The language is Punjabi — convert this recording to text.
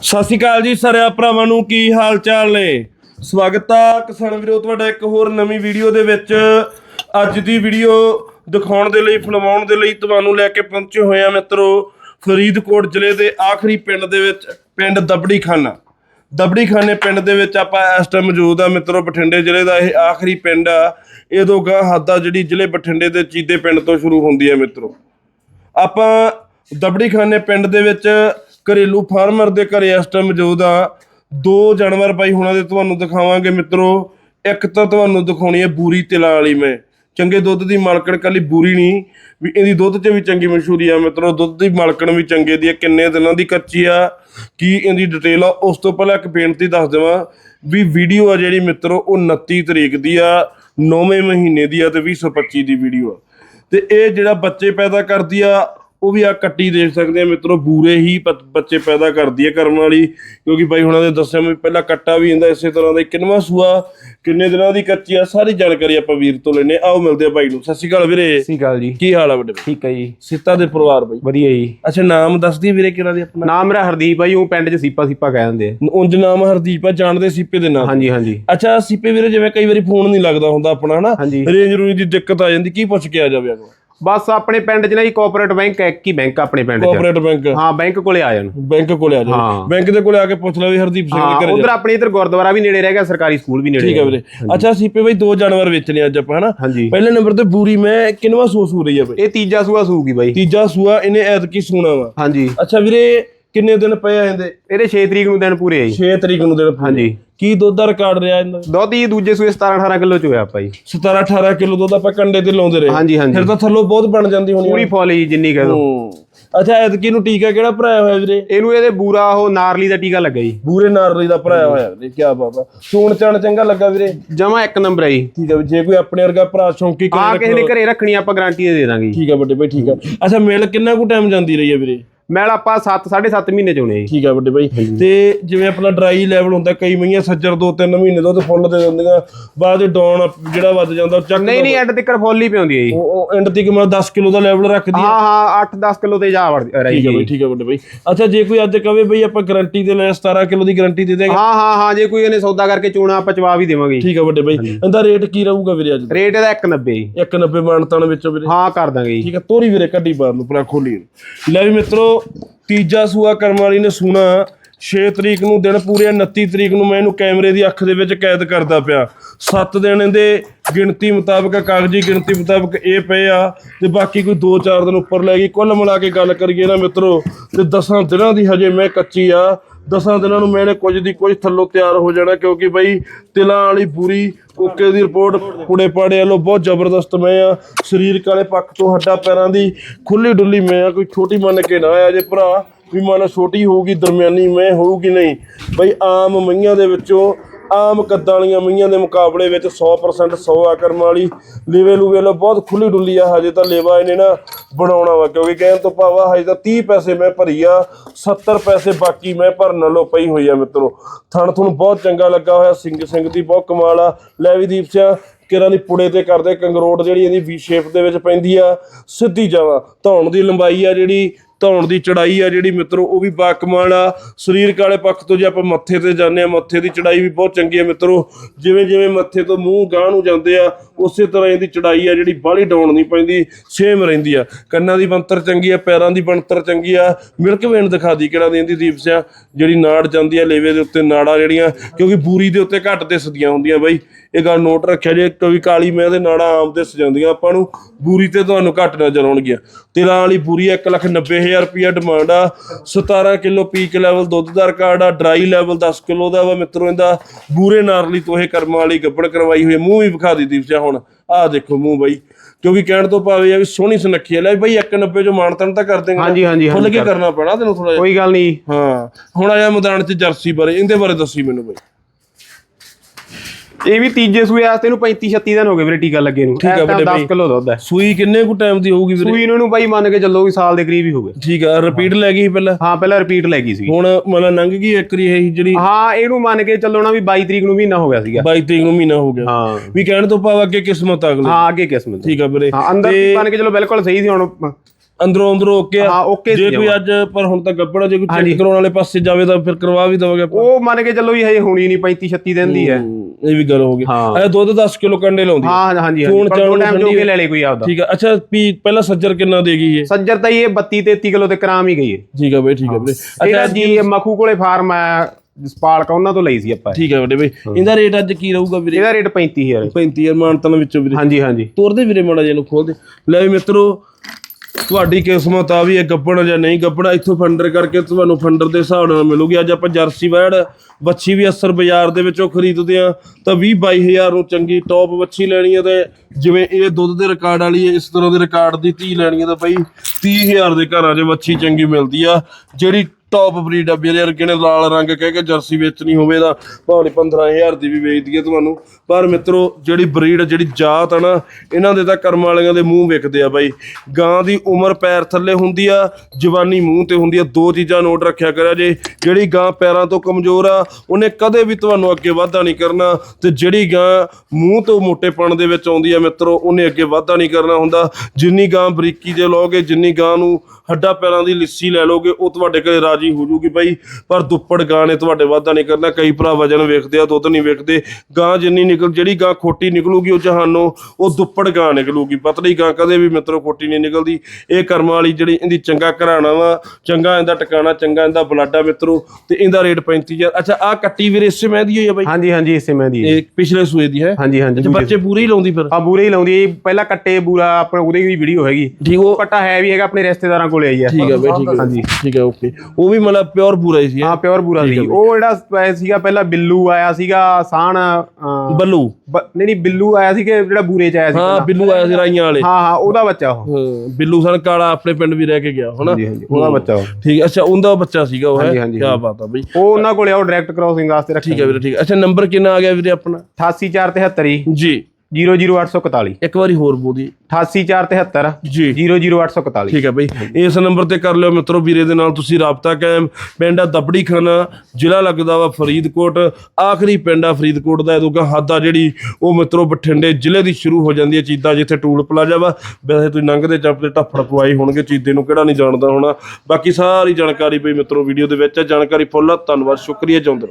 ਸਤਿ ਸ਼੍ਰੀ ਅਕਾਲ ਜੀ ਸਾਰਿਆਂ ਭਰਾਵਾਂ ਨੂੰ, ਕੀ ਹਾਲ ਚਾਲ ਨੇ? ਸਵਾਗਤ ਆ ਕਿਸਾਨ ਵੀਰੋ, ਤੁਹਾਡਾ ਇੱਕ ਹੋਰ ਨਵੀਂ ਵੀਡੀਓ ਦੇ ਵਿੱਚ। ਅੱਜ ਦੀ ਵੀਡੀਓ ਦਿਖਾਉਣ ਦੇ ਲਈ, ਫਿਲਮਾਉਣ ਦੇ ਲਈ ਤੁਹਾਨੂੰ ਲੈ ਕੇ ਪਹੁੰਚੇ ਹੋਏ ਆ ਮਿੱਤਰੋ, ਫਰੀਦਕੋਟ ਜ਼ਿਲ੍ਹੇ ਦੇ ਆਖਰੀ ਪਿੰਡ ਦੇ ਵਿੱਚ, ਪਿੰਡ ਦਬੜੀ ਖਾਨਾ ਦਬੜੀ ਖਾਨੇ ਪਿੰਡ ਦੇ ਵਿੱਚ ਆਪਾਂ ਇਸ ਟਾਈਮ ਮੌਜੂਦ ਆ ਮਿੱਤਰੋ, ਬਠਿੰਡੇ ਜ਼ਿਲ੍ਹੇ ਦਾ ਇਹ ਆਖਰੀ ਪਿੰਡ ਆ। ਇਹ ਤੋਂ ਗਾਂ ਹੱਦ ਆ ਜਿਹੜੀ ਜ਼ਿਲ੍ਹੇ ਬਠਿੰਡੇ ਦੇ ਚੀਦੇ ਪਿੰਡ ਤੋਂ ਸ਼ੁਰੂ ਹੁੰਦੀ ਹੈ ਮਿੱਤਰੋ। ਆਪਾਂ ਦਬੜੀ ਖਾਨੇ ਪਿੰਡ ਦੇ ਵਿੱਚ ਘਰੇਲੂ ਫਾਰਮਰ ਦੇ ਘਰੇ ਇਸ ਟਾਈਮ ਮੌਜੂਦ ਆ। ਦੋ ਜਾਨਵਰ ਬਾਈ ਹੁਣਾਂ ਦੇ ਤੁਹਾਨੂੰ ਦਿਖਾਵਾਂਗੇ ਮਿੱਤਰੋ। ਇੱਕ ਤਾਂ ਤੁਹਾਨੂੰ ਦਿਖਾਉਣੀ ਹੈ ਬੂਰੀ ਤਿਲਾਂ ਵਾਲੀ ਮੈਂ। ਚੰਗੇ ਦੁੱਧ ਦੀ ਮਾਲਕਣ ਕੱਲੀ ਬੂਰੀ ਨਹੀਂ। ਵੀ ਇਹਦੀ ਦੁੱਧ 'ਚ ਵੀ ਚੰਗੀ ਮਸ਼ਹੂਰੀ ਆ ਮਿੱਤਰੋ। ਦੁੱਧ ਦੀ ਮਾਲਕਣ ਵੀ ਚੰਗੇ ਦੀ ਆ। ਕਿੰਨੇ ਦਿਨਾਂ ਦੀ ਕੱਚੀ ਆ। ਕੀ ਇਹਦੀ ਡਿਟੇਲ ਆ, ਉਸ ਤੋਂ ਪਹਿਲਾਂ ਇੱਕ ਬੇਨਤੀ ਦੱਸ ਦੇਵਾਂ ਵੀ ਵੀਡੀਓ ਆ ਜਿਹੜੀ ਮਿੱਤਰੋ, ਉਹ 29 ਤਰੀਕ ਦੀ ਆ 9ਵੇਂ ਮਹੀਨੇ ਦੀ ਆ ਤੇ 2025 ਦੀ ਵੀਡੀਓ ਆ। ਤੇ ਇਹ ਜਿਹੜਾ ਬੱਚੇ ਪੈਦਾ ਕਰਦੀ ਆ ਉਹ ਵੀ ਆ ਕੱਟੀ ਦੇਖ ਸਕਦੇ ਆ ਮਿੱਤਰੋ ਬੂਰੇ ਹੀ ਬੱਚੇ ਪੈਦਾ ਕਰਦੀ ਆ ਕਰਮ ਵਾਲੀ ਕਿਉਂਕਿ ਬਾਈ ਹੁਣਾਂ ਦੇ ਦੱਸਿਆ ਵੀ ਪਹਿਲਾਂ ਕੱਟਾ ਵੀ ਹੁੰਦਾ ਇਸੇ ਤਰ੍ਹਾਂ ਦਾ ਕਿੰਨਵਾ ਸੂਆ ਕਿੰਨੇ ਦਿਨਾਂ ਦੀ ਕੱਚੀ ਆ ਸਾਰੀ ਜਾਣਕਾਰੀ ਆਪਾਂ ਵੀਰ ਤੋਂ ਲੈਣੇ ਆਓ ਮਿਲਦੇ ਆ ਬਾਈ ਨੂੰ। ਸਤਿ ਸ਼੍ਰੀ ਅਕਾਲ ਵੀਰੇ। ਸਤਿ ਸ਼੍ਰੀ ਅਕਾਲ ਜੀ। ਕੀ ਹਾਲ ਆ ਵੱਡੇ? ਠੀਕ ਹੈ ਜੀ। ਸਿੱਤਾ ਦੇ ਪਰਿਵਾਰ ਬਾਈ। ਵਧੀਆ ਜੀ। ਅੱਛਾ ਨਾਮ ਦੱਸ ਦਈਏ ਵੀਰੇ ਕਿਹਨਾਂ ਦੇ ਆਪਣਾ? ਨਾਮ ਮੇਰਾ ਹਰਦੀਪ ਆ ਜੀ ਉਹ ਪਿੰਡ 'ਚ ਸੀਪਾ ਸੀਪਾ ਕਹਿ ਦਿੰਦੇ ਆ। ਉਂਝ ਨਾਮ ਹਰਦੀਪ ਆ ਜਾਣਦੇ ਸੀਪੇ ਦੇ ਨਾਮ ਹਾਂਜੀ ਹਾਂਜੀ। ਅੱਛਾ ਸੀਪੇ ਵੀਰੇ ਜਿਵੇਂ ਕਈ ਵਾਰੀ ਫੋਨ ਨਹੀਂ ਲੱਗਦਾ ਹੁੰਦਾ ਆਪਣਾ ਹਨਾ। ਰੇਂਜ ਰੂੰਜ ਦੀ ਦਿੱਕਤ ਆ ਜਾਂਦੀ ਕੀ ਪੁੱਛ ਕੇ ਆ ਜਾਵੇ ਅਗਲਾ ਬਸ ਆਪਣੇ ਪਿੰਡ 'ਚ ਨਾ ਜੀ ਕੋਆਪਰੇਟ ਬੈਂਕ ਹੈ ਇੱਕ ਹੀ ਬੈਂਕ ਆਪਣੇ ਪਿੰਡ 'ਚ। ਕੋਆਪਰੇਟ ਬੈਂਕ ਹਾਂ ਬੈਂਕ ਕੋਲੇ ਆ ਜਾਣ। ਬੈਂਕ ਕੋਲੇ ਆ ਜਾਓ। ਹਾਂ। ਬੈਂਕ ਦੇ ਕੋਲੇ ਆ ਕੇ ਪੁੱਛ ਲਓ ਵੀ ਹਰਦੀਪ ਸਿੰਘ ਹਾਂ ਦੇ ਘਰੇ ਉਧਰ ਆਪਣੇ ਇਧਰ ਗੁਰਦੁਆਰਾ ਵੀ ਨੇੜੇ ਰਹਿ ਗਿਆ ਸਰਕਾਰੀ ਸਕੂਲ ਵੀ ਨੇੜੇ ਠੀਕ ਹੈ ਵੀਰੇ। ਅੱਛਾ ਸੀਪੇ ਬਈ ਦੋ ਜਾਨਵਰ ਵੇਚਣੇ ਅੱਜ ਆਪਾਂ ਹਨਾ? ਹਾਂਜੀ। ਪਹਿਲੇ ਨੰਬਰ ਤੇ ਬੂਰੀ ਮੈਂ ਕਿੰਨਵਾ ਸੂ ਸੂ ਰਹੀ ਆ ਬਈ ਇਹ ਤੀਜਾ ਸੂਆ ਸੂਗੀ ਬਾਈ। ਤੀਜਾ ਸੂਆ ਇਹਨੇ ਐਤਕੀ ਸੂਣਾ ਵਾ। ਹਾਂਜੀ। ਅੱਛਾ ਵੀਰੇ ਕਿੰਨੇ ਦਿਨ ਪਏ ਆ ਇਹਦੇ? ਇਹਦੇ 6 ਤਰੀਕ ਨੂੰ ਦਿਨ ਪੂਰੇ ਆ ਜੀ। 6 ਤਰੀਕ ਨੂੰ ਦਿਨ ਪੂਰੇ। ਹਾਂਜੀ। ਕੀ ਦੁੱਧ ਦਾ ਰਿਕਾਰਡ ਰਿਹਾ ਇਹਦਾ? ਦੁੱਧ ਹੀ ਦੂਜੇ ਸੂਏ 17 18 ਕਿਲੋ ਚ ਹੋਇਆ ਆਪਾਂ ਜੀ। 17 18 ਕਿਲੋ ਦੁੱਧ ਆਪਾਂ ਕੰਡੇ ਤੇ ਲਾਉਂਦੇ ਰਹੇ। ਹਾਂਜੀ ਹਾਂਜੀ। ਫਿਰ ਤਾਂ ਥੱਲੋਂ ਬਹੁਤ ਬਣ ਜਾਂਦੀ ਹੋਣੀ ਪੂਰੀ ਫੁੱਲ ਜੀ ਜਿੰਨੀ ਕਹਿ ਦੋ। ਅੱਛਾ ਐਤਕੀ ਨੂੰ ਟੀਕਾ ਕਿਹੜਾ ਭਰਾਇਆ ਹੋਇਆ ਵੀਰੇ? ਇਹਨੂੰ ਇਹਦੇ ਬੂਰਾ ਉਹ ਨਾਰਲੀ ਦਾ ਟੀਕਾ ਲੱਗਾ ਜੀ। ਬੂਰੇ ਨਾਰਲੀ ਦਾ ਭਰਾਇਆ ਹੋਇਆ ਵੀਰੇ ਕੀ ਬਾਤ ਆ। ਚੂਣ ਚਾਣ ਚੰਗਾ ਲੱਗਾ ਵੀਰੇ। ਜਮਾ ਇੱਕ ਨੰਬਰ ਜੀ। ਠੀਕ ਹੈ ਵੀ ਜੇ ਕੋਈ ਆਪਣੇ ਵਰਗਾ ਭਰਾ ਸ਼ੌਂਕੀ ਆ ਕਰੇ ਕਿਸੇ ਨੇ ਘਰੇ ਰੱਖਣੀ ਆਪਾਂ ਗਾਰੰਟੀ ਦੇ ਦਾਂਗੇ ਠੀਕ ਹੈ ਵੱਡੇ ਭਾਈ ਠੀਕ ਹੈ ਅੱਛਾ ਮੇਲ ਕਿੰਨਾ ਕੁ ਟਾਈਮ ਜਾਂਦੀ ਰਹੀ ਹੈ ਵੀਰੇ? ਮੈਲ ਆਪਾਂ 7 7.5 ਮਹੀਨੇ ਚ ਹੋਣੇ ਠੀਕ ਹੈ ਵੱਡੇ ਭਾਈ। ਤੇ ਜਿਵੇਂ ਆਪਣਾ ਡਰਾਈ ਲੈਵਲ ਹੁੰਦਾ ਕਈ ਮਈਆਂ ਸੱਜਰ 2-3 ਮਹੀਨੇ ਤੋਂ ਤੇ ਫੁੱਲ ਦੇ ਦਿੰਦੀਆਂ ਬਾਅਦ ਡਾਊਨ ਜਿਹੜਾ ਵੱਧ ਜਾਂਦਾ ਚੱਕ ਨਹੀਂ ਨਹੀਂ ਐਂਡ ਤੱਕ ਫੁੱਲ ਹੀ ਪਿਆਉਂਦੀ ਹੈ ਜੀ। ਉਹ ਐਂਡ ਤੱਕ ਮੈਂ 10 ਕਿਲੋ ਦਾ ਲੈਵਲ ਰੱਖਦੀ ਹੈ ਹਾਂ ਹਾਂ 8-10 ਕਿਲੋ ਤੇ ਜਾ ਵੜ ਰਹੀ ਠੀਕ ਹੈ ਜੀ। ਬਈ ਠੀਕ ਹੈ ਵੱਡੇ ਭਾਈ। ਅੱਛਾ ਜੇ ਕੋਈ ਅੱਜ ਕਵੇ ਬਈ ਆਪਾਂ ਗਾਰੰਟੀ ਦੇ ਲੈ 17 ਕਿਲੋ ਦੀ ਗਾਰੰਟੀ ਦੇ ਦੇਗਾ ਹਾਂ ਹਾਂ ਹਾਂ ਜੇ ਕੋਈ ਇਹਨੇ ਸੌਦਾ ਕਰਕੇ ਚੋਣਾ ਆਪਾਂ ਚਵਾ ਵੀ ਦੇਵਾਂਗੇ ਠੀਕ ਹੈ ਵੱਡੇ ਭਾਈ। ਇਹਦਾ ਰੇਟ ਕੀ ਰਹੂਗਾ ਵੀਰੇ ਅੱਜ ਰੇਟ ਇਹਦਾ 190 ਜੀ। 190 ਮਾਨਤਾਨ ਵਿੱਚੋਂ ਵੀਰੇ। ਹਾਂ ਕਰ ਦਾਂਗੇ ਠੀਕ ਹੈ ਤੋਰੀ ਵੀਰੇ ਕੱਢੀ ਬਾਹਰ ਨੂੰ ਪੂਰਾ ਖੋਲੀ। ਲੈ ਵੀ ਮਿੱਤਰੋ ਤੀਜਾ ਸੂਆ ਕਰਮ ਵਾਲੀ ਨੇ ਸੂਣਾ। 6 ਤਰੀਕ ਨੂੰ ਦਿਨ ਪੂਰੇ 29 ਤਰੀਕ ਨੂੰ ਮੈਂ ਇਹਨੂੰ ਕੈਮਰੇ ਦੀ ਅੱਖ ਦੇ ਵਿੱਚ ਕੈਦ ਕਰਦਾ ਪਿਆ। 7 ਦਿਨ ਇਹਦੇ ਗਿਣਤੀ ਮੁਤਾਬਕ, ਕਾਗਜ਼ੀ ਗਿਣਤੀ ਮੁਤਾਬਕ ਇਹ ਪਏ ਆ ਤੇ ਬਾਕੀ ਕੋਈ 2-4 ਦਿਨ ਉੱਪਰ ਲੈ ਗਈ। ਕੁੱਲ ਮਿਲਾ ਕੇ ਗੱਲ ਕਰੀਏ ਨਾ ਮਿੱਤਰੋ, ਤੇ 10 ਦਿਨਾਂ ਦੀ ਹਜੇ ਮੈਂ ਕੱਚੀ ਆ। 10 ਦਿਨਾਂ ਨੂੰ ਮੈਨੇ ਕੁਝ ਦੀ ਕੁਝ ਥੱਲੋਂ ਤਿਆਰ ਹੋ ਜਾਣਾ, ਕਿਉਂਕਿ ਬਈ ਤਿਲਾਂ ਵਾਲੀ ਪੂਰੀ ਕੋਕੇ ਦੀ ਰਿਪੋਰਟ ਕੁੜੇ ਪਾੜੇ ਵਾਲੋ ਬਹੁਤ ਜ਼ਬਰਦਸਤ ਮੈਂ ਆ। ਸਰੀਰਕ ਵਾਲੇ ਪੱਖ ਤੋਂ ਹੱਡਾ ਪੈਰਾਂ ਦੀ ਖੁੱਲੀ ਡੁੱਲੀ ਮੈਂ ਆ, ਕੋਈ ਛੋਟੀ ਮੰਨ ਕੇ ਨਾ ਆਇਆ ਜੇ ਭਰਾ, ਵੀ ਮਨ ਛੋਟੀ ਹੋਊਗੀ ਦਰਮਿਆਨੀ ਮੈਂ ਹੋਊਗੀ ਨਹੀਂ। ਬਈ ਆਮ ਮਈਆਂ ਦੇ ਵਿੱਚੋਂ ਆਮ ਕੱਦਾਂ ਵਾਲੀਆਂ ਮਈਆਂ ਦੇ ਮੁਕਾਬਲੇ ਵਿੱਚ 100% 100 ਆ ਕਰਮ ਵਾਲੀ ਲੇਵੇ ਲੂਵੇ ਲੋ ਬਹੁਤ ਖੁੱਲੀ ਡੁੱਲੀ ਆ, ਹਜੇ ਤਾਂ ਲੇਵਾ ਇਹਨੇ ਨਾ ਬਣਾਉਣਾ ਵਾ, ਕਿਉਂਕਿ ਕਹਿਣ ਤੋਂ ਭਾਵਾ ਹਜੇ ਤਾਂ 30 ਪੈਸੇ ਮੈਂ ਭਰੀ ਆ 70 ਪੈਸੇ ਬਾਕੀ ਮੈਂ ਭਰਨ ਲੋ ਪਈ ਹੋਈ ਆ ਮਿੱਤਰੋ। ਥਣ ਤੁਹਾਨੂੰ ਬਹੁਤ ਚੰਗਾ ਲੱਗਾ ਹੋਇਆ, ਸਿੰਘ ਸਿੰਘ ਦੀ ਬਹੁਤ ਕਮਾਲ ਆ। ਲੈ ਵੀ ਦੀਪ ਸਿਆ ਕਿਰਾਂ ਦੀ ਪੁੜੇ ਤੇ ਕਰਦੇ, ਕੰਗਰੋਟ ਜਿਹੜੀ ਇਹਦੀ ਵੀ ਸ਼ੇਪ ਦੇ ਵਿੱਚ ਪੈਂਦੀ ਆ, ਸਿੱਧੀ ਜਾਵਾ। ਧੌਣ ਦੀ ਲੰਬਾਈ ਆ ਜਿਹੜੀ ਧੌਣ ਦੀ ਚੜਾਈ ਆ ਜਿਹੜੀ ਮਿੱਤਰੋ, ਉਹ ਵੀ ਬਾਕਮਾਨ ਆ। ਸਰੀਰਕ ਵਾਲੇ ਪੱਖ ਤੋਂ ਜੇ ਆਪਾਂ ਮੱਥੇ ਤੇ ਜਾਂਦੇ ਆ, ਮੱਥੇ ਦੀ ਚੜਾਈ ਵੀ ਬਹੁਤ ਚੰਗੀ ਆ ਮਿੱਤਰੋ। ਜਿਵੇਂ ਜਿਵੇਂ ਮੱਥੇ ਤੋਂ ਮੂੰਹ ਗਾਹ ਨੂੰ ਜਾਂਦੇ ਆ ਉਸੇ ਤਰ੍ਹਾਂ ਇਹਦੀ ਚੜਾਈ ਆ ਜਿਹੜੀ ਬਾਹਲੀ ਡਾਉਣ ਨਹੀਂ ਪੈਂਦੀ ਸੇਮ ਰਹਿੰਦੀ ਆ। ਕੰਨਾਂ ਦੀ ਬਣਤਰ ਚੰਗੀ ਆ, ਪੈਰਾਂ ਦੀ ਬਣਤਰ ਚੰਗੀ ਆ। ਮਿਲਕ ਵੇਨ ਦਿਖਾ ਕਿਹੜਾ ਦੀ, ਇਹਦੀ ਦੀਪ ਸਿਆ, ਜਿਹੜੀ ਨਾੜ ਜਾਂਦੀ ਆ, ਲੇਵੇ ਦੇ ਉੱਤੇ ਨਾੜਾਂ ਜਿਹੜੀਆਂ, ਕਿਉਂਕਿ ਬੂਰੀ ਦੇ ਉੱਤੇ ਘੱਟ ਦਿਸਦੀਆਂ ਹੁੰਦੀਆਂ ਬਾਈ। ਇਹ ਗੱਲ ਨੋਟ ਰੱਖਿਆ ਜੇ ਕਵੀ ਕਾਲੀ ਮੈਂ ਦੇ ਨਾੜਾਂ ਆਮ ਤੇ ਸਜਾਉਂਦੀਆਂ ਆਪਾਂ ਨੂੰ ਬੂਰੀ ਤੇ ਤੁਹਾਨੂੰ ਘੱਟ ਨਜ਼ਰ ਆਉਣਗੀਆਂ। ਤਿਲਾਂ ਵਾਲੀ ਬੂਰੀ 190000 ਰੁਪਿਆ ਡਿਮਾਂਡ ਆ। 17 ਕਿਲੋ ਪੀਕ ਲੈਵਲ ਦੁੱਧ ਦਾ ਰਿਕਾਰਡ ਆ ਡਰਾਈ ਲੈਵਲ 10 ਕਿਲੋ ਦਾ ਵਾ ਮਿੱਤਰੋ ਇਹਦਾ। ਬੂਰੇ ਨਾਰਲੀ ਤੋਂ ਇਹ ਕਰਮਾਂ ਵਾਲੀ ਗੱਬੜ ਕਰਵਾਈ ਹੋਈ ਮੂੰਹ ਵੀ ਵਿਖਾ ਦੀ ਦੀਪਸਿਆ ਹੁਣ ਆਹ ਦੇਖੋ ਮੂੰਹ ਬਾਈ। ਕਿਉਂਕਿ ਕਹਿਣ ਤੋਂ ਭਾਵੇਂ ਆ ਵੀ ਸੋਹਣੀ ਸੁਨੱਖੀ ਹੈ ਲੈ ਬਈ 190 ਜੋ ਮਾਨਤਨ ਤਾਂ ਕਰ ਦੇਂਗੇ। ਹਾਂਜੀ ਹਾਂਜੀ ਖੁੱਲ ਹਾਂਜੀ ਕੇ ਕਰਨਾ ਪੈਣਾ ਤੈਨੂੰ ਥੋੜਾ ਜਿਹਾ। ਕੋਈ ਗੱਲ ਨਹੀਂ। ਹਾਂ। ਹੁਣ ਆਇਆ ਮੈਦਾਨ 'ਚ ਜਰਸੀ ਬਾਰੇ ਇਹਦੇ ਬਾਰੇ ਦੱਸੀ ਮੈਨੂੰ ਬਈ। ਇਹ ਵੀ ਤੀਜੇ ਸੂਏ ਵਾਸਤੇ ਇਹਨੂੰ 35 36 ਦਿਨ ਹੋ ਗਏ ਵੀਰੇ ਟੀਕਾ ਲੱਗੇ ਨੂੰ। ਠੀਕ ਟਾਈਮ ਵੱਡੇ 10 ਬਾਈ। ਕਿਲੋ ਦੁੱਧ ਹੈ। ਸੂਈ ਕਿੰਨੇ ਕੁ ਟਾਈਮ ਦੀ ਹੋਊਗੀ ਵੀਰੇ? ਸੂਈ ਨੂੰ ਇਹਨੂੰ ਬਾਈ ਮੰਨ ਕੇ ਚੱਲੋ ਵੀ ਸਾਲ ਦੇ ਕਰੀਬ ਹੀ ਹੋ ਗਏ। ਠੀਕ ਆ ਰਿਪੀਟ ਲੈ ਗਈ ਸੀ ਪਹਿਲਾਂ? ਹਾਂ ਪਹਿਲਾਂ ਰਿਪੀਟ ਲੈ ਗਈ ਸੀ। ਹੁਣ ਮਤਲਬ ਲੰਘ ਗਈ ਇੱਕ ਰੀ ਇਹ ਜਿਹੜੀ ਹਾਂ ਇਹਨੂੰ ਮੰਨ ਕੇ ਚੱਲੋ ਨਾ ਵੀ 22 ਤਰੀਕ ਨੂੰ ਮਹੀਨਾ ਹੋ ਗਿਆ ਸੀਗਾ। 22 ਤਰੀਕ ਨੂੰ ਮਹੀਨਾ ਹੋ ਗਿਆ। ਹਾਂ। ਵੀ ਕਹਿਣ ਤੋਂ ਭਾਵ ਅੱਗੇ ਕਿਸਮਤ ਅਗਲੇ ਹਾਂ ਅੱਗੇ ਕਿਸਮਤ ਠੀਕ ਆ ਵੀਰੇ। ਹਾਂ ਅੰਦਰ ਮੰਨ ਕੇ ਚੱਲੋ ਬਿਲਕੁਲ ਸਹੀ ਸੀ ਹੁਣ। ਅੰਦਰੋਂ ਅੰਦਰੋਂ ਓਕੇ ਆ। ਹਾਂ, okay ਜੇ ਸੀ ਕੋਈ ਅੱਜ ਪਰ ਹੁਣ ਤਾਂ ਗੱਬੜਾ ਜੇ ਕੋਈ ਹਾਂਜੀ। ਚੈੱਕ ਕਰਾਉਣ ਵਾਲੇ ਪਾਸੇ ਜਾਵੇ ਤਾਂ ਫਿਰ ਕਰਵਾ ਵੀ ਦਵਾਂਗੇ ਆਪਾਂ। ਉਹ ਮੰਨ ਕੇ ਚੱਲੋ ਵੀ ਹਜੇ ਹੋਣੀ ਨਹੀਂ 35 36 ਦਿਨ ਦੀ ਹੈ। ਹੂੰ, ਇਹ ਵੀ ਗੱਲ ਹੋ ਗਈ। ਹਾਂ। ਦੁੱਧ 10 ਕਿਲੋ ਕੰਡੇ ਲਾਉਂਦੀ ਹਾਂ ਹਾਂਜੀ ਹਾਂਜੀ। ਫੋਨ ਪਰ ਦੋ ਟਾਈਮ ਜੋ ਠੰਡੀ ਕੇ ਲੈ ਲੈ ਕੋਈ ਆਪਦਾ। ਠੀਕ ਆ। ਅੱਛਾ ਪੀ ਪਹਿਲਾਂ ਸੱਜਰ ਕਿੰਨਾ ਦੇ ਗਈ ਇਹ ਸੱਜਰ ਤਾਂ ਇਹ 32 33 ਕਿਲੋ ਤੇ ਕਰਾਮ ਹੀ ਗਈ ਹੈ ਠੀਕ ਆ ਬਈ ਠੀਕ ਆ ਬਈ। ਇਹਦਾ ਅੱਛਾ ਜੀ ਮਖੂ ਕੋਲੇ ਫਾਰਮ ਹੈ ਜਸਪਾਲ ਕਾ ਉਹਨਾਂ ਤੋਂ ਲਈ ਸੀ ਆਪਾਂ ਠੀਕ ਆ ਬਈ। ਇਹਦਾ ਰੇਟ ਅੱਜ ਕੀ ਰਹੂਗਾ ਵੀਰੇ? ਇਹਦਾ ਰੇਟ 35000 ਹੈ 35000 ਮਾਨਤਨ ਵਿੱਚੋਂ ਵੀਰੇ। ਹਾਂਜੀ ਹਾਂਜੀ। ਤੋਰਦੇ ਵੀਰੇ ਮਾੜਾ ਜਿਹਾ ਨੂੰ ਖੋਲਦੇ। ਲੈ ਵੀ ਮਿੱਤਰੋ ਤੁਹਾਡੀ ਕਿਸਮਤ ਆ ਵੀ ਇਹ ਗੱਬਣ ਜਾਂ ਨਹੀਂ ਗੱਬਣਾ ਇੱਥੋਂ ਫੰਡਰ ਕਰਕੇ ਤੁਹਾਨੂੰ ਫੰਡਰ ਦੇ ਹਿਸਾਬ ਨਾਲ ਮਿਲੂਗੀ। ਅੱਜ ਆਪਾਂ ਜਰਸੀ ਵੈੜ ਵੱਛੀ ਵੀ ਅਸਰ ਬਾਜ਼ਾਰ ਦੇ ਵਿੱਚੋਂ ਖਰੀਦਦੇ ਆ। ਤਾਂ 20 22000 ਨੂੰ ਚੰਗੀ ਟੌਪ ਵੱਛੀ ਲੈਣੀ ਹੈ ਤੇ ਜਿਵੇਂ ਇਹ ਦੁੱਧ ਦੇ ਰਿਕਾਰਡ ਵਾਲੀ ਹੈ ਇਸ ਤਰ੍ਹਾਂ ਦੇ ਰਿਕਾਰਡ ਦੀ ਧੀ ਲੈਣੀ ਹੈ ਤਾਂ ਬਈ 30000 ਦੇ ਘਰਾਂ 'ਚ ਵੱਛੀ ਚੰਗੀ ਮਿਲਦੀ ਆ। ਜਿਹੜੀ ਟੌਪ ਬਰੀਡ ਆ ਵੀਰੇ ਵਰਗੇ ਨੇ ਲਾਲ ਰੰਗ ਕਹਿ ਕੇ ਜਰਸੀ ਵੇਚਣੀ ਹੋਵੇ ਤਾਂ ਭਾਵੇਂ 15000 ਦੀ ਵੀ ਵੇਚਦੀ ਹੈ ਤੁਹਾਨੂੰ। ਪਰ ਮਿੱਤਰੋ, ਜਿਹੜੀ ਬਰੀਡ, ਜਿਹੜੀ ਜਾਤ ਆ ਨਾ, ਇਹਨਾਂ ਦੇ ਤਾਂ ਕਰਮ ਵਾਲਿਆਂ ਦੇ ਮੂੰਹ ਵਿਕਦੇ ਆ ਬਾਈ। ਗਾਂ ਦੀ ਉਮਰ ਪੈਰ ਥੱਲੇ ਹੁੰਦੀ ਆ, ਜਵਾਨੀ ਮੂੰਹ ਤੇ ਹੁੰਦੀ ਆ। ਦੋ ਚੀਜ਼ਾਂ ਨੋਟ ਰੱਖਿਆ ਕਰਿਆ ਜੇ। ਜਿਹੜੀ ਗਾਂ ਪੈਰਾਂ ਤੋਂ ਕਮਜ਼ੋਰ ਆ ਉਹਨੇ ਕਦੇ ਵੀ ਤੁਹਾਨੂੰ ਅੱਗੇ ਵਾਧਾ ਨਹੀਂ ਕਰਨਾ ਤੇ ਜਿਹੜੀ ਗਾਂ ਮੂੰਹ ਤੋਂ ਮੋਟੇਪਣ ਦੇ ਵਿੱਚ ਆਉਂਦੀ ਆ ਮਿੱਤਰੋ, ਉਹਨੇ ਅੱਗੇ ਵਾਧਾ ਨਹੀਂ ਕਰਨਾ ਹੁੰਦਾ। ਜਿੰਨੀ ਗਾਂ ਬਰੀਕੀ ਦੇ ਲੋਗੇ ਜਿੰਨੀ ਗਾਂ ਨੂੰ ਹੱਡਾ ਪੈਰਾਂ ਦੀ ਲਿੱਸੀ ਲੈ ਲੋਗੇ ਉਹ ਤੁਹਾਡੇ ਘਰੇ ਰਾਜੀ ਹੋ ਜੂਗੀ ਬਾਈ। ਪਰ ਦੁੱਪੜ ਗਾਂ ਨੇ ਤੁਹਾਡੇ ਵਾਧਾ ਨਹੀਂ ਕਰਨਾ। ਕਈ ਭਰਾ ਵਜਨ ਵੇਖਦੇ ਆ, ਦੁੱਧ ਨਹੀਂ ਵੇਖਦੇ। ਗਾਂ ਜਿੰਨੀ ਨਿਕਲ ਜਿਹੜੀ ਗਾਂ ਖੋਟੀ ਨਿਕਲੂਗੀ, ਉਹ ਜਹਾਨੋਂ, ਉਹ ਦੁੱਪੜ ਗਾਂ ਨਿਕਲੂਗੀ। ਪਤਲੀ ਗਾਂ ਕਦੇ ਵੀ ਮਿੱਤਰੋ ਖੋਟੀ ਨਹੀਂ ਨਿਕਲਦੀ। ਇਹ ਕਰਮਾਂ ਵਾਲੀ ਜਿਹੜੀ ਇਹਦੀ ਚੰਗਾ ਘਰਾਣਾ ਵਾ, ਚੰਗਾ ਇਹਦਾ ਟਿਕਾਣਾ, ਚੰਗਾ ਇਹਦਾ ਬਲਾਡਾ ਮਿੱਤਰੋ, ਤੇ ਇਹਦਾ ਰੇਟ 35000 ਅੱਛਾ ਆ ਕੱਟੀ ਵੀਰੇ ਇਸੇ ਮੈਂ ਦੀ ਹੋਈ ਆ ਬਾਈ। ਹਾਂਜੀ ਹਾਂਜੀ ਇਸੇ ਮੈਂ ਦੀ ਹੈ। ਇਹ ਪਿਛਲੇ ਸੂਏ ਦੀ ਹੈ। ਹਾਂਜੀ ਹਾਂਜੀ ਅੱਛਾ ਬੱਚੇ ਪੂਰੇ ਹੀ ਲਾਉਂਦੀ ਫਿਰ? ਆ ਬੂਰੇ ਹੀ ਲਾਉਂਦੀ ਹੈ ਜੀ। ਪਹਿਲਾਂ ਕੱਟੇ ਬੂਰਾ ਆਪਣੇ ਉਹਦੇ ਵੀ ਵੀਡੀਓ ਹੈਗੀ। ਠੀਕ ਉਹ ਕੱਟਾ ਹੈ ਵੀ ਹੈਗਾ ਆਪਣੇ ਰਿਸ਼ਤੇਦਾਰਾਂ ਕੋਲੇ ਆਈ ਹੈ। ਠੀਕ ਹੈ ਬਈ ਠੀਕ ਹੈ। ਹਾਂਜੀ। ਠੀਕ ਹੈ ਓਕੇ ਉਹ ਵੀ ਮਤਲਬ ਪਿਓਰ ਪੂਰਾ ਹੀ ਸੀ ਹਾਂ? ਪਿਓਰ ਬੂਰਾ ਸੀ। ਉਹ ਜਿਹੜਾ ਸਪੈ- ਸੀਗਾ ਪਹਿਲਾਂ ਬਿੱਲੂ ਆਇਆ ਸੀਗਾ ਸਾਣ ਅਹ, ਬੱਲੂ। ਬ- ਨਹੀਂ ਨਹੀਂ ਬਿੱਲੂ ਆਇਆ ਸੀ ਕਿ ਜਿਹੜਾ ਬੂਰੇ ਚ ਆਇਆ ਸੀ ਹਾਂ। ਬਿੱਲੂ ਆਇਆ ਸੀ ਰਾਈਆਂ ਵਾਲੇ। ਹਾਂ ਹਾਂ ਉਹਦਾ ਬੱਚਾ ਉਹ। ਹਾਂ, ਬਿੱਲੂ ਸਨ ਕਾਲਾ ਆਪਣੇ ਪਿੰਡ ਵੀ ਰਹਿ ਕੇ ਗਿਆ ਹਨਾ? ਹਾਂਜੀ ਹਾਂਜੀ ਉਹਦਾ ਬੱਚਾ ਉਹ। ਠੀਕ ਅੱਛਾ ਉਹਦਾ ਬੱਚਾ ਸੀਗਾ ਉਹ ਹੈ? ਹਾਂਜੀ, ਹਾਂਜੀ, ਕੀ ਬਾਤ ਆ ਬਈ। ਉਹ ਉਹਨਾਂ ਕੋਲੇ ਆਉ ਡਾਇਰੈਕਟ ਕ੍ਰੋਸਿੰਗ ਵਾਸਤੇ ਰੱਖਿਆ ਠੀਕ ਹੈ ਵੀਰੇ ਠੀਕ ਹੈ। ਅੱਛਾ ਨੰਬਰ ਕਿੰਨਾ ਆ ਗਿਆ ਵੀਰੇ ਆਪਣਾ? 88473 ਜੀ। 00841 ਇੱਕ ਵਾਰੀ ਹੋਰ ਬੋਲੀ। 88473 ਜੀ। 00841 ਠੀਕ ਹੈ ਬਈ। ਇਸ ਨੰਬਰ ਤੇ ਕਰ ਲਿਓ ਮਿੱਤਰੋ ਵੀਰੇ ਦੇ ਨਾਲ ਤੁਸੀਂ ਰਾਬਤਾ ਕਾਇਮ। ਪਿੰਡ ਆ ਦਬੜੀ ਖਾਨਾ ਜ਼ਿਲ੍ਹਾ ਲੱਗਦਾ ਵਾ ਫਰੀਦਕੋਟ। ਆਖਰੀ ਪਿੰਡ ਆ ਫਰੀਦਕੋਟ ਦਾ ਇਹਦੋਂ ਹੱਦ ਆ ਜਿਹੜੀ ਉਹ ਮਿੱਤਰੋ ਬਠਿੰਡੇ ਜ਼ਿਲ੍ਹੇ ਦੀ ਸ਼ੁਰੂ ਹੋ ਜਾਂਦੀ ਹੈ ਚੀਤਾ ਜਿੱਥੇ ਟੂਲ ਪਲਾਜ਼ਾ ਵਾ। ਵੈਸੇ ਤੁਸੀਂ ਲੰਘਦੇ ਚੱਪ ਤੇ ਟੱਫੜ ਪਵਾਈ ਹੋਣਗੇ ਚੀਤੇ ਨੂੰ ਕਿਹੜਾ ਨਹੀਂ ਜਾਣਦਾ ਹੋਣਾ। ਬਾਕੀ ਸਾਰੀ ਜਾਣਕਾਰੀ ਪਈ ਮਿੱਤਰੋ ਵੀਡੀਓ ਦੇ ਵਿੱਚ ਹੈ। ਜਾਣਕਾਰੀ ਫੁੱਲ ਆ। ਧੰਨਵਾਦ ਸ਼ੁਕਰੀਆ ਚਾਹੁੰਦੇ